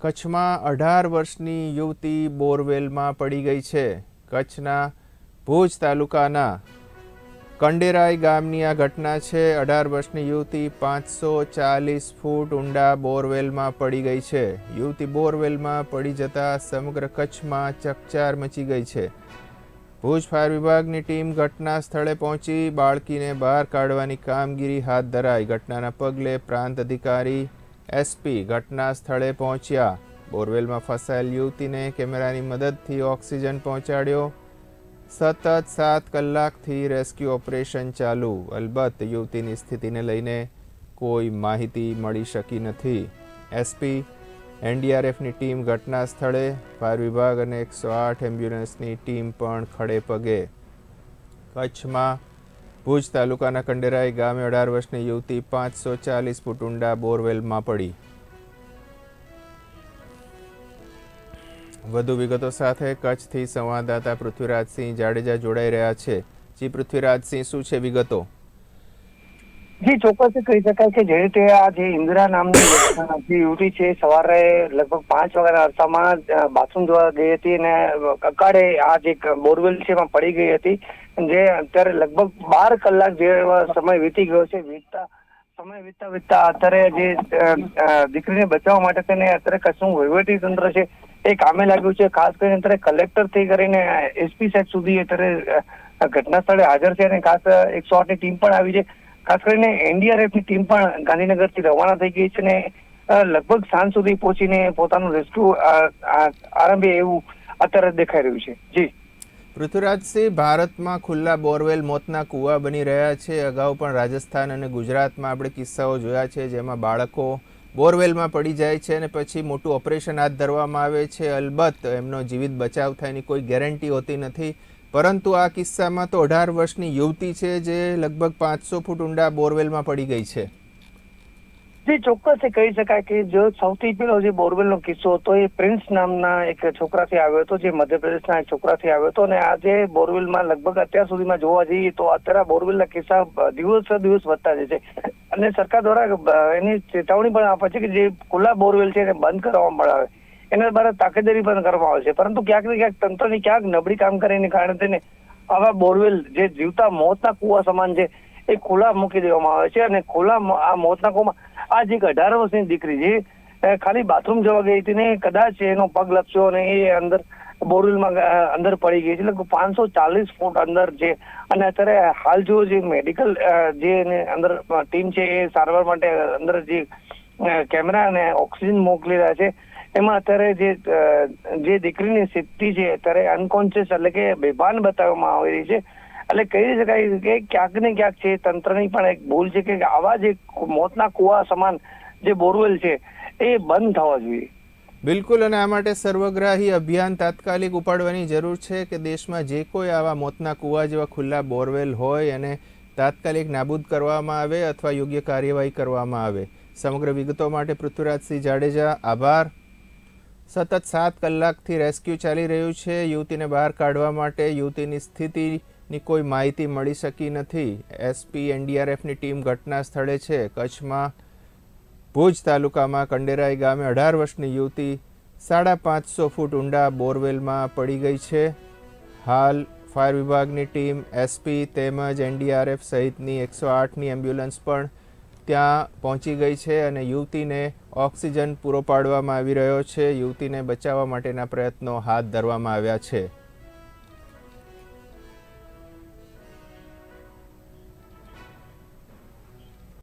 કચ્છમાં અઢાર વર્ષની યુવતી બોરવેલમાં પડી ગઈ છે. કચ્છના ભુજ તાલુકાના કંડેરાઈ ગામની આ ઘટના છે. અઢાર વર્ષની યુવતી પાંચસો ચાલીસ ફૂટ ઊંડા બોરવેલમાં પડી ગઈ છે. યુવતી બોરવેલમાં પડી જતા સમગ્ર કચ્છમાં ચકચાર મચી ગઈ છે. ભુજ ફાયર વિભાગની ટીમ ઘટના સ્થળે પહોંચી. બાળકીને બહાર કાઢવાની કામગીરી હાથ ધરાઈ. ઘટનાના પગલે પ્રાંત અધિકારી એસપી ઘટના સ્થળે પહોંચ્યા. બોરવેલમાં ફસાયેલ યુવતીને કેમેરાની મદદથી ઓક્સિજન પહોંચાડ્યો. સતત સાત કલાકથી રેસ્ક્યુ ઓપરેશન ચાલુ. અલબત્ત યુવતીની સ્થિતિને લઈને કોઈ માહિતી મળી શકી નથી. એસપી, એનડીઆરએફની ટીમ ઘટના સ્થળે, ફાયર વિભાગ અને એકસો આઠ એમ્બ્યુલન્સની ટીમ પણ ખડે પગે. કચ્છમાં ભુજ તાલુકાના કંડેરાઈ ગામે અઢાર વર્ષની યુવતી પાંચસો ચાલીસ ફૂટ ઊંડા બોરવેલમાં પડી. વધુ વિગતો સાથે કચ્છથી સંવાદદાતા પૃથ્વીરાજસિંહ જાડેજા જોડાઈ રહ્યા છે. જી પૃથ્વીરાજસિંહ, શું છે વિગતો? જી ચોક્કસ કહી શકાય કે જે રીતે આ જે ઇન્દિરા નામની જે યુવતી છે, સવારે લગભગ પાંચ વાગ્યાના અરસામાં બાથરૂમ ધોવા ગઈ હતી અને અકાળે આ જે બોરવેલ છે એમાં પડી ગઈ હતી. જે અત્યારે લગભગ બાર કલાક જેવા સમય વીતી ગયો છે, વીતતા, સમય વીતતા વીતતા અત્યારે જે દીકરીને બચાવવા માટે તેને અત્યારે કશું વહીવટી તંત્ર છે, એ કામે લાગ્યું છે. ખાસ કરીને અત્યારે કલેક્ટરથી કરીને એસપી સાહેબ સુધી અત્યારે ઘટના સ્થળે હાજર છે અને ખાસ એકસો આઠ ટીમ પણ આવી છે. ખાસ કરીને એનડીઆરએફની ટીમ પણ ગાંધીનગરથી રવાના થઈ ગઈ છે ને લગભગ સાંજ સુધી પહોંચીને પોતાનું રેસ્ક્યુ આરંભે એવું અત્યારે દેખાઈ રહ્યું છે. જી. પૃથ્વીરાજસિંહ ભારતમાં ખુલ્લા બોરવેલ મોતના કૂવા બની રહ્યા છે. અગાઉ પણ રાજસ્થાન અને ગુજરાતમાં આપણે કિસ્સાઓ જોયા છે, જેમાં બાળકો બોરવેલમાં પડી જાય છે અને પછી મોટું ઓપરેશન હાથ ધરવામાં આવે છે. અલબત્ત એમનો જીવિત બચાવ થાય એની કોઈ ગેરંટી હોતી નથી. પરંતુ આ કિસ્સામાં તો અઢાર વર્ષની યુવતી છે જે લગભગ પાંચસો ફૂટ ઊંડા બોરવેલમાં પડી ગઈ છે. જે ચોક્કસ કહી શકાય કે જો સૌથી પેલો જે બોરવેલનો કિસ્સો હતો એ પ્રિન્સ નામના એક છોકરાથી આવ્યો હતો, જે મધ્યપ્રદેશના એક છોકરાથી આવ્યો હતો અને આજે બોરવેલમાં લગભગ અત્યાર સુધીમાં જોવા જઈએ તો અત્યારે બોરવેલના કિસ્સા દિવસ દિવસ વધતા જાય છે. અને સરકાર દ્વારા એની ચેતવણી પણ આપે છે કે જે ખુલ્લા બોરવેલ છે એને બંધ કરવામાં આવે. એના દ્વારા તાકેદારી પણ કરવામાં આવે છે. પરંતુ ક્યાંક ને ક્યાંક તંત્રની ક્યાંક નબળી કામ કરીને કારણે તેને આવા બોરવેલ જે જીવતા મોતના કુવા સમાન છે, એ ખુલ્લા મૂકી દેવામાં આવે છે અને ખુલ્લા આ મોતના કુવામાં, આ જે અઢાર વર્ષની દીકરી છે ખાલી બાથરૂમ જવા ગઈ હતી ને કદાચ એનો પગ લપસ્યો અને એ અંદર બોરવેલમાં અંદર પડી ગઈ છે. એટલે પાંચસો ચાલીસ ફૂટ અંદર છે. અને અત્યારે હાલ જો જે મેડિકલ જે અંદર ટીમ છે એ સારવાર માટે અંદર જે કેમેરા અને ઓક્સિજન મોકલી રહ્યા છે એમાં અત્યારે જે જે દીકરીની સ્થિતિ છે, અત્યારે અનકોન્શિયસ એટલે કે બેભાન બતાવવામાં આવી રહી છે. એટલે કહી શકાય કે ક્યાંક ને ક્યાંક છે, તંત્રની પણ એક ભૂલ છે કે આવા જે મોતના કુવા સમાન જે બોરવેલ છે, એ બંધ થવા જોઈએ. બિલકુલ, અને આ માટે સર્વગ્રાહી અભિયાન તાત્કાલિક ઉપાડવાની જરૂર છે કે દેશમાં જે કોઈ આવા મોતના કૂવા જેવા ખુલ્લા બોરવેલ હોય અને તાત્કાલિક નાબૂદ કરવામાં આવે અથવા યોગ્ય કાર્યવાહી કરવામાં આવે. સમગ્ર વિગતો માટે પૃથ્વીરાજસિંહ જાડેજા, આભાર. સતત સાત કલાકથી રેસ્ક્યુ ચાલી રહ્યું છે. યુવતીને બહાર કાઢવા માટે યુવતીની સ્થિતિની કોઈ માહિતી મળી શકી નથી. એસપી, એનડીઆરએફની ટીમ ઘટના સ્થળે છે. કચ્છમાં ભુજ તાલુકામાં કંડેરાઈ ગામે અઢાર વર્ષની યુવતી સાડા પાંચસો ફૂટ ઊંડા બોરવેલમાં પડી ગઈ છે. હાલ ફાયર વિભાગની ટીમ, એસપી તેમજ એનડીઆરએફ સહિતની એકસો આઠની એમ્બ્યુલન્સ પણ ત્યાં પહોંચી ગઈ છે અને યુવતીને ઓક્સિજન પૂરો પાડવામાં આવી રહ્યો છે. યુવતીને બચાવવા માટેના પ્રયત્નો હાથ ધરવામાં આવ્યા છે.